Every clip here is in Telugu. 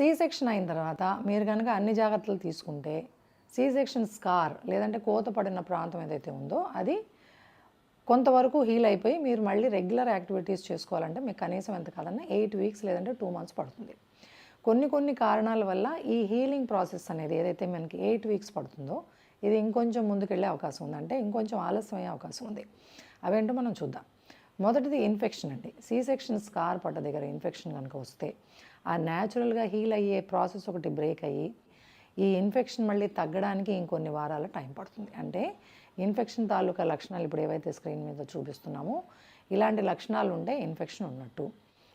సి సెక్షన్ అయిన తర్వాత మీరు కనుక అన్ని జాగ్రత్తలు తీసుకుంటే సి సెక్షన్ స్కార్ లేదంటే కోత పడిన ప్రాంతం ఏదైతే ఉందో అది కొంతవరకు హీల్ అయిపోయి మీరు మళ్ళీ రెగ్యులర్ యాక్టివిటీస్ చేసుకోవాలంటే మీకు కనీసం ఎంత కాదన్నా ఎయిట్ వీక్స్ లేదంటే టూ మంత్స్ పడుతుంది. కొన్ని కొన్ని కారణాల వల్ల ఈ హీలింగ్ ప్రాసెస్ అనేది ఏదైతే మనకి ఎయిట్ వీక్స్ పడుతుందో ఇది ఇంకొంచెం ముందుకెళ్ళే అవకాశం ఉంది. అంటే ఇంకొంచెం ఆలస్యం అయ్యే అవకాశం ఉంది. అవేంటో మనం చూద్దాం. మొదటిది ఇన్ఫెక్షన్ అండి. సి సెక్షన్ స్కార్ పడ్డ దగ్గర ఇన్ఫెక్షన్ కనుక వస్తే ఆ న్యాచురల్గా హీల్ అయ్యే ప్రాసెస్ ఒకటి బ్రేక్ అయ్యి ఈ ఇన్ఫెక్షన్ మళ్ళీ తగ్గడానికి ఇంకొన్ని వారాల టైం పడుతుంది. అంటే ఇన్ఫెక్షన్ తాలూకా లక్షణాలు ఇప్పుడు ఏవైతే స్క్రీన్ మీద చూపిస్తున్నామో ఇలాంటి లక్షణాలు ఉంటే ఇన్ఫెక్షన్ ఉన్నట్టు.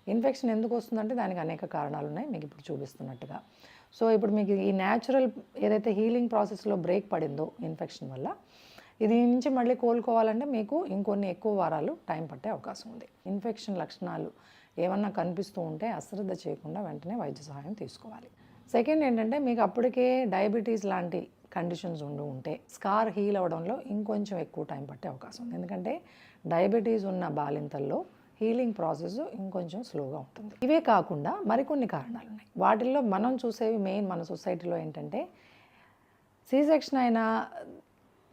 ఇన్ఫెక్షన్ ఎందుకు వస్తుందంటే దానికి అనేక కారణాలు ఉన్నాయి మీకు ఇప్పుడు చూపిస్తున్నట్టుగా. సో ఇప్పుడు మీకు ఈ న్యాచురల్ ఏదైతే హీలింగ్ ప్రాసెస్లో బ్రేక్ పడిందో ఇన్ఫెక్షన్ వల్ల ఇది నుంచి మళ్ళీ కోలుకోవాలంటే మీకు ఇంకొన్ని ఎక్కువ వారాలు టైం పట్టే అవకాశం ఉంది. ఇన్ఫెక్షన్ లక్షణాలు ఏమన్నా కనిపిస్తూ ఉంటే అశ్రద్ధ చేయకుండా వెంటనే వైద్య సహాయం తీసుకోవాలి. సెకండ్ ఏంటంటే మీకు అప్పటికే డయాబెటీస్ లాంటి కండిషన్స్ ఉండి ఉంటే స్కార్ హీల్ అవ్వడంలో ఇంకొంచెం ఎక్కువ టైం పట్టే అవకాశం ఉంది. ఎందుకంటే డయాబెటీస్ ఉన్న బాలింతల్లో హీలింగ్ ప్రాసెస్ ఇంకొంచెం స్లోగా ఉంటుంది. ఇవే కాకుండా మరికొన్ని కారణాలు ఉన్నాయి. వాటిల్లో మనం చూసేవి మెయిన్ మన సొసైటీలో ఏంటంటే సి సెక్షన్ అయిన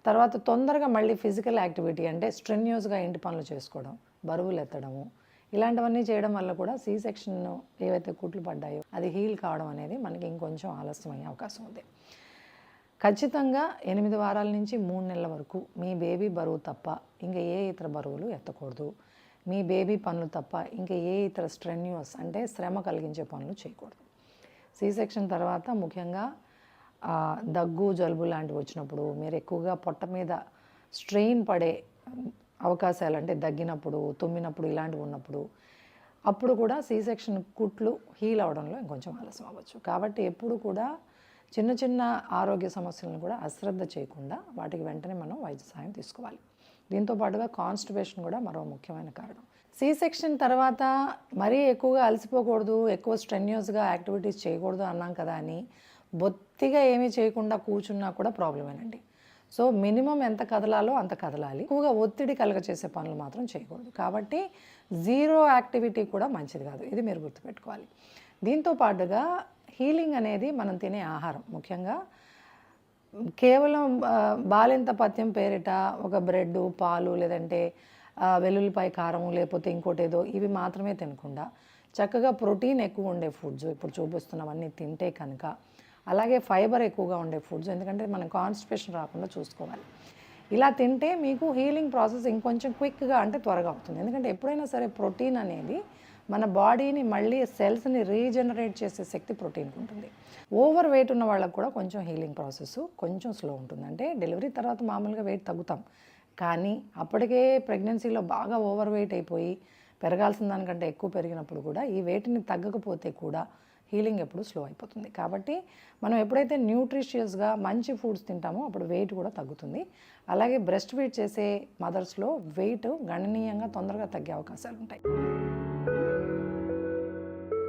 తర్వాత తొందరగా మళ్ళీ ఫిజికల్ యాక్టివిటీ అంటే స్ట్రెన్యూస్గా ఇంటి పనులు చేసుకోవడం బరువులు ఎత్తడము ఇలాంటివన్నీ చేయడం వల్ల కూడా సి సెక్షన్ ఏవైతే కుట్లు పడ్డాయో అది హీల్ కావడం అనేది మనకి ఇంకొంచెం ఆలస్యం అయ్యే అవకాశం ఉంది. ఖచ్చితంగా ఎనిమిది వారాల నుంచి మూడు నెలల వరకు మీ బేబీ బరువు తప్ప ఇంకా ఏ ఇతర బరువులు ఎత్తకూడదు. మీ బేబీ పనులు తప్ప ఇంకా ఏ ఇతర స్ట్రెన్యూస్ అంటే శ్రమ కలిగించే పనులు చేయకూడదు. సి సెక్షన్ తర్వాత ముఖ్యంగా దగ్గు జలుబు లాంటివి వచ్చినప్పుడు మీరు ఎక్కువగా పొట్ట మీద స్ట్రెయిన్ పడే అవకాశాలు అంటే దగ్గినప్పుడు తుమ్మినప్పుడు ఇలాంటివి ఉన్నప్పుడు అప్పుడు కూడా సి సెక్షన్ కుట్లు హీల్ అవడంలో ఇంకొంచెం ఆలస్యం అవ్వచ్చు. కాబట్టి ఎప్పుడు కూడా చిన్న చిన్న ఆరోగ్య సమస్యలను కూడా అశ్రద్ధ చేయకుండా వాటికి వెంటనే మనం వైద్య సహాయం తీసుకోవాలి. దీంతో పాటుగా కాన్స్టిపేషన్ కూడా మరో ముఖ్యమైన కారణం. సి సెక్షన్ తర్వాత మరీ ఎక్కువగా అలసిపోకూడదు ఎక్కువ స్ట్రెన్యూస్గా యాక్టివిటీస్ చేయకూడదు అన్నాం కదా అని బొత్తిగా ఏమీ చేయకుండా కూర్చున్నా కూడా ప్రాబ్లమేనండి సో మినిమం ఎంత కదలాలో అంత కదలాలి. ఎక్కువగా ఒత్తిడి కలగ చేసే పనులు మాత్రం చేయకూడదు. కాబట్టి జీరో యాక్టివిటీ కూడా మంచిది కాదు. ఇది మీరు గుర్తుపెట్టుకోవాలి. దీంతో పాటుగా హీలింగ్ అనేది మనం తినే ఆహారం. ముఖ్యంగా కేవలం బాలింత పథ్యం పేరిట ఒక బ్రెడ్ పాలు లేదంటే వెల్లుల్లిపాయ కారం లేకపోతే ఇంకోటేదో ఇవి మాత్రమే తినకుండా చక్కగా ప్రోటీన్ ఎక్కువ ఉండే ఫుడ్స్ ఇప్పుడు చూపిస్తున్నవన్నీ తింటే కనుక అలాగే ఫైబర్ ఎక్కువగా ఉండే ఫుడ్స్ ఎందుకంటే మనం కాన్స్టిపేషన్ రాకుండా చూసుకోవాలి. ఇలా తింటే మీకు హీలింగ్ ప్రాసెస్ ఇంకొంచెం క్విక్గా అంటే త్వరగా అవుతుంది. ఎందుకంటే ఎప్పుడైనా సరే ప్రోటీన్ అనేది మన బాడీని మళ్ళీ సెల్స్ని రీజనరేట్ చేసే శక్తి ప్రోటీన్కి ఉంటుంది. ఓవర్ వెయిట్ ఉన్న వాళ్ళకు కూడా కొంచెం హీలింగ్ ప్రాసెస్ కొంచెం స్లో ఉంటుంది. అంటే డెలివరీ తర్వాత మామూలుగా వెయిట్ తగ్గుతాం. కానీ అప్పటికే ప్రెగ్నెన్సీలో బాగా ఓవర్ వెయిట్ అయిపోయి పెరగాల్సిన దానికంటే ఎక్కువ పెరిగినప్పుడు కూడా ఈ వెయిట్ని తగ్గకపోతే కూడా హీలింగ్ ఎప్పుడు స్లో అయిపోతుంది. కాబట్టి మనం ఎప్పుడైతే న్యూట్రిషియస్గా మంచి ఫుడ్స్ తింటామో అప్పుడు వెయిట్ కూడా తగ్గుతుంది. అలాగే బ్రెస్ట్ ఫీడ్ చేసే మదర్స్లో వెయిట్ గణనీయంగా తొందరగా తగ్గే అవకాశాలు ఉంటాయి